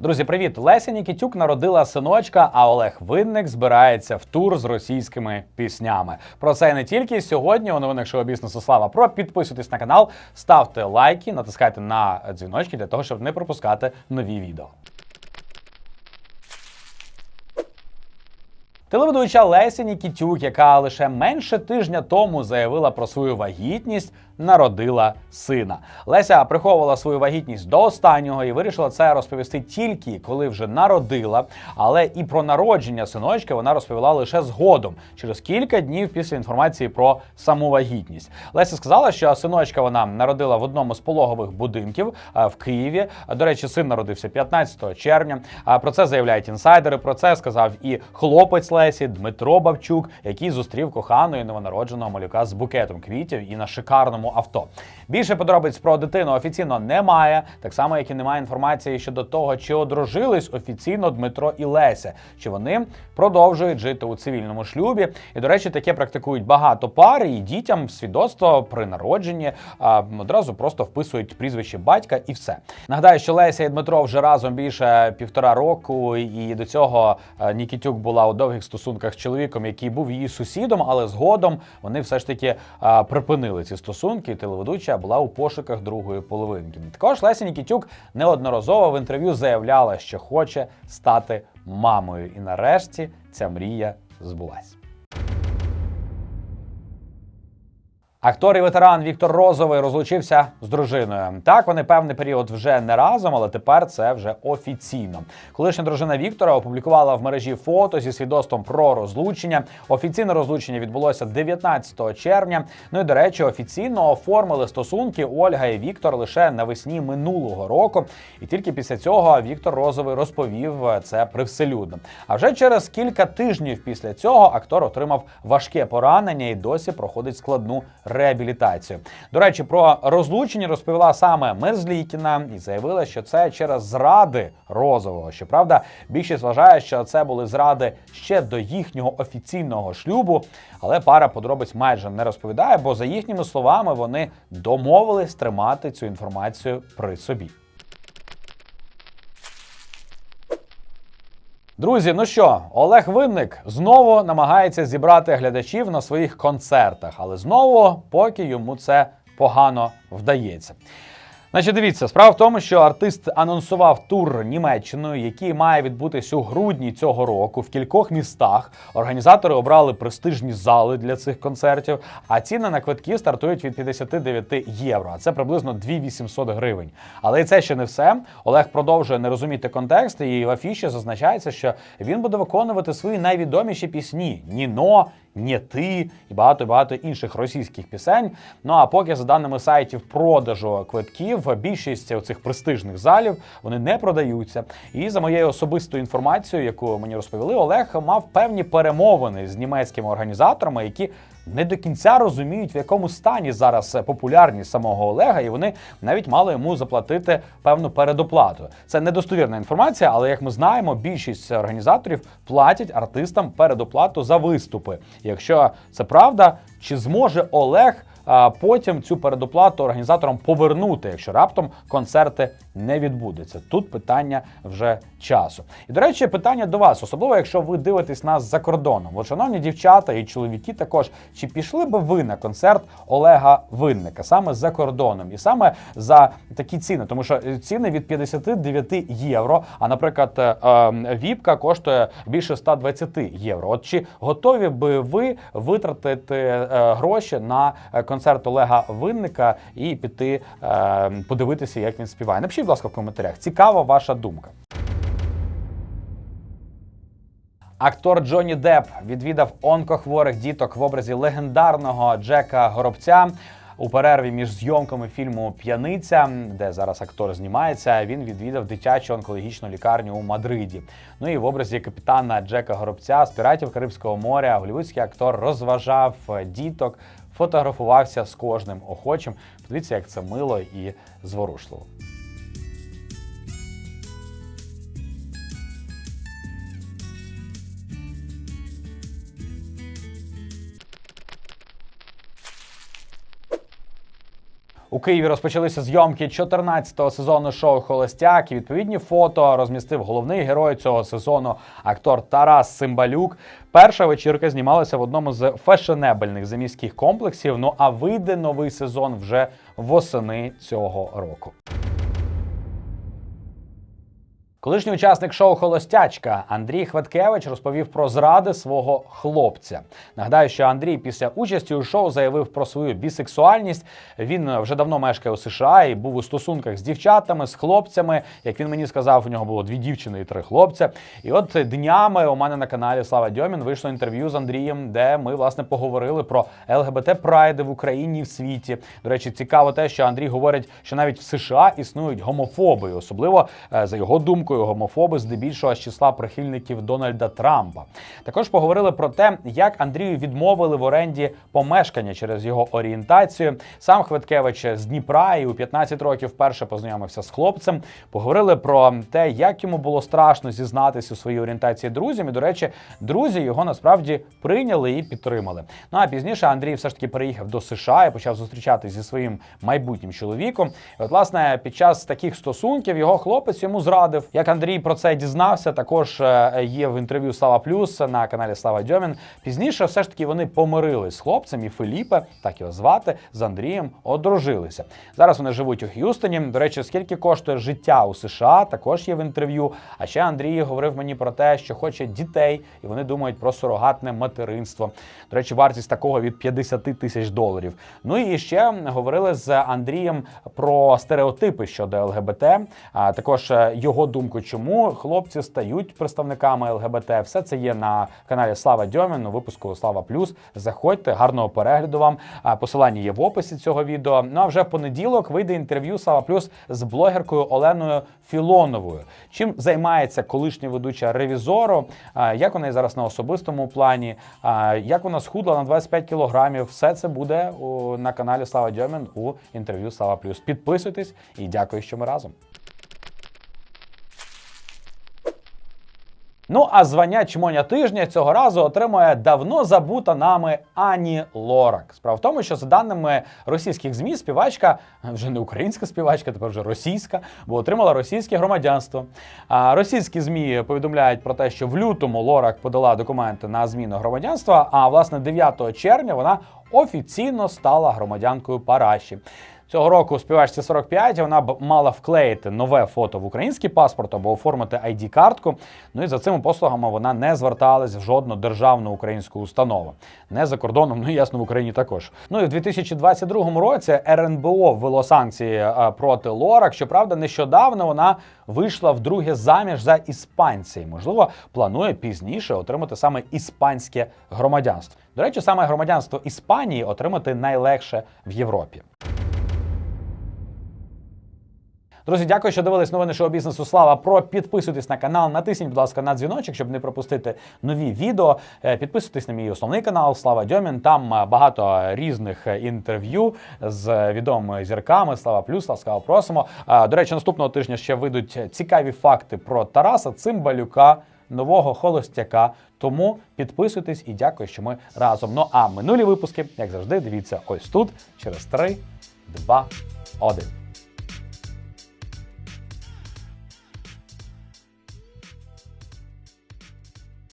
Друзі, привіт! Леся Нікітюк народила синочка, а Олег Винник збирається в тур з російськими піснями. Про це і не тільки сьогодні. У новинах шоу бізнесу слава про підписуйтесь на канал, ставте лайки, натискайте на дзвіночки для того, щоб не пропускати нові відео. Телеведуча Леся Нікітюк, яка лише менше тижня тому заявила про свою вагітність, народила сина. Леся приховувала свою вагітність до останнього і вирішила це розповісти тільки коли вже народила. Але і про народження синочка вона розповіла лише згодом, через кілька днів після інформації про саму вагітність. Леся сказала, що синочка вона народила в одному з пологових будинків е, в Києві. До речі, син народився 15 червня. А Про це заявляють інсайдери. Про це сказав і хлопець Лесі Дмитро Бабчук, який зустрів коханого і новонародженого малюка з букетом квітів і на шикарному авто. Більше подробиць про дитину офіційно немає, так само як і немає інформації щодо того, чи одружились офіційно Дмитро і Леся, чи вони продовжують жити у цивільному шлюбі. І до речі, таке практикують багато пар, і дітям свідоцтво при народженні а, одразу просто вписують прізвище батька і все. Нагадаю, що Леся і Дмитро вже разом більше півтора року, і до цього Нікітюк була у довгих стосунках з чоловіком, який був її сусідом, але згодом вони все ж таки а, припинили ці стосунки. І Телеведуча була у пошуках другої половинки. Також Леся Нікітюк неодноразово в інтерв'ю заявляла, що хоче стати мамою. І нарешті ця мрія збулась. Актор і ветеран Віктор Розовий розлучився з дружиною. Так, вони певний період вже не разом, але тепер це вже офіційно. Колишня дружина Віктора опублікувала в мережі фото зі свідоцтвом про розлучення. Офіційне розлучення відбулося 19 червня. Ну і до речі, офіційно оформили стосунки Ольга і Віктор лише навесні минулого року. І тільки після цього Віктор Розовий розповів це привселюдно. А вже через кілька тижнів після цього актор отримав важке поранення і досі проходить складну реабілітацію. До речі, про розлучення розповіла саме Мерзлікіна і заявила, що це через зради розового. Щоправда, більшість вважає, що це були зради ще до їхнього офіційного шлюбу, але пара подробиць майже не розповідає, бо за їхніми словами вони домовились тримати цю інформацію при собі. Друзі, ну що, Олег Винник знову намагається зібрати глядачів на своїх концертах, але знову поки йому це погано вдається. Значить, дивіться, справа в тому, що артист анонсував тур Німеччиною, який має відбутись у грудні цього року в кількох містах. Організатори обрали престижні зали для цих концертів, а ціни на квитки стартують від 59 євро. А це приблизно 2800 гривень. Але і це ще не все. Олег продовжує не розуміти контекст, і в афіші зазначається, що він буде виконувати свої найвідоміші пісні Ніно. «Не ти і багато багато інших російських пісень. Ну а поки за даними сайтів продажу квитків, більшість цих престижних залів вони не продаються. І за моєю особистою інформацією, яку мені розповіли, Олег мав певні перемовини з німецькими організаторами, які не до кінця розуміють, в якому стані зараз популярність самого Олега, і вони навіть мали йому заплатити певну передоплату. Це недостовірна інформація, але як ми знаємо, більшість організаторів платять артистам передоплату за виступи. Якщо це правда, чи зможе Олег? А потім цю передоплату організаторам повернути, якщо раптом концерти не відбудуться. Тут питання вже часу. І до речі, питання до вас, особливо якщо ви дивитесь нас за кордоном. От, шановні дівчата і чоловіки, також чи пішли би ви на концерт Олега Винника саме за кордоном, і саме за такі ціни, тому що ціни від 59 євро. А наприклад, е, е, віпка коштує більше 120 євро. От чи готові би ви витратити е, гроші на концерт Олега Винника і піти подивитися, як він співає? Напишіть, будь ласка, в коментарях. Цікава ваша думка. Актор Джонні Депп відвідав онкохворих діток в образі легендарного Джека Горобця. У перерві між зйомками фільму П'яниця, де зараз актор знімається, він відвідав дитячу онкологічну лікарню у Мадриді. Ну і в образі капітана Джека Горобця з піратів Карибського моря голівудський актор розважав діток, фотографувався з кожним охочим. Подивіться, як це мило і зворушливо. Києві розпочалися зйомки 14-го сезону шоу Холостяк. І відповідні фото розмістив головний герой цього сезону, актор Тарас Симбалюк. Перша вечірка знімалася в одному з фешенебельних заміських комплексів. Ну а вийде новий сезон вже восени цього року. Колишній учасник шоу Холостячка Андрій Хваткевич розповів про зради свого хлопця. Нагадаю, що Андрій після участі у шоу заявив про свою бісексуальність. Він вже давно мешкає у США і був у стосунках з дівчатами, з хлопцями. Як він мені сказав, у нього було дві дівчини і три хлопця. І от днями у мене на каналі Слава Дьомін вийшло інтерв'ю з Андрієм, де ми власне поговорили про ЛГБТ прайди в Україні і в світі. До речі, цікаво те, що Андрій говорить, що навіть в США існують гомофоби, особливо е, за його думкою, гомофоби здебільшого з числа прихильників Дональда Трампа. Також поговорили про те, як Андрію відмовили в оренді помешкання через його орієнтацію. Сам Хвиткевич з Дніпра і у 15 років вперше познайомився з хлопцем. Поговорили про те, як йому було страшно зізнатися у своїй орієнтації друзям. І, до речі, друзі його насправді прийняли і підтримали. Ну а пізніше Андрій все ж таки переїхав до США і почав зустрічатися зі своїм майбутнім чоловіком. І от, власне, під час таких стосунків його хлопець йому зрадив. Як Андрій про це дізнався, також е, є в інтерв'ю Слава Плюс на каналі Слава Дьомін. Пізніше все ж таки вони помирились з хлопцем і Филіпе, так його звати, з Андрієм одружилися. Зараз вони живуть у Х'юстоні. До речі, скільки коштує життя у США, також є в інтерв'ю. А ще Андрій говорив мені про те, що хоче дітей, і вони думають про сурогатне материнство. До речі, вартість такого від 50 тисяч доларів. Ну і ще говорили з Андрієм про стереотипи щодо ЛГБТ, а також е, його думку, чому хлопці стають представниками ЛГБТ. Все це є на каналі Слава Дьомін у випуску Слава Плюс. Заходьте, гарного перегляду вам. Посилання є в описі цього відео. Ну а вже в понеділок вийде інтерв'ю Слава Плюс з блогеркою Оленою Філоновою. Чим займається колишня ведуча ревізору? Як вона зараз на особистому плані? Як вона схудла на 25 кілограмів? Все це буде на каналі Слава Дьомін у інтерв'ю Слава Плюс. Підписуйтесь і дякую, що ми разом. Ну а звання чмоня тижня цього разу отримує давно забута нами Ані Лорак. Справа в тому, що за даними російських змі, співачка вже не українська співачка, тепер вже російська, бо отримала російське громадянство. А російські змі повідомляють про те, що в лютому Лорак подала документи на зміну громадянства. А власне 9 червня вона офіційно стала громадянкою Параші. Цього року співачці 45, вона б мала вклеїти нове фото в український паспорт або оформити ID-картку. Ну і за цими послугами вона не зверталась в жодну державну українську установу. Не за кордоном, ну ясно в Україні також. Ну і в 2022 році РНБО ввело санкції е, проти Лорак. Щоправда, нещодавно вона вийшла вдруге заміж за іспанця. І, Можливо, планує пізніше отримати саме іспанське громадянство. До речі, саме громадянство Іспанії отримати найлегше в Європі. Друзі, дякую, що дивились новини шоу бізнесу. Слава про підписуйтесь на канал, натисніть, будь ласка, на дзвіночок, щоб не пропустити нові відео. Е, Підписуйтесь на мій основний канал Слава Дьомін. Там е, багато різних е, інтерв'ю з відомими зірками. Слава плюс, ласкаво просимо. До речі, наступного тижня ще вийдуть цікаві факти про Тараса Цимбалюка. Нового холостяка, тому підписуйтесь і дякую, що ми разом. Ну а минулі випуски, як завжди, дивіться ось тут через 3, 2, 1.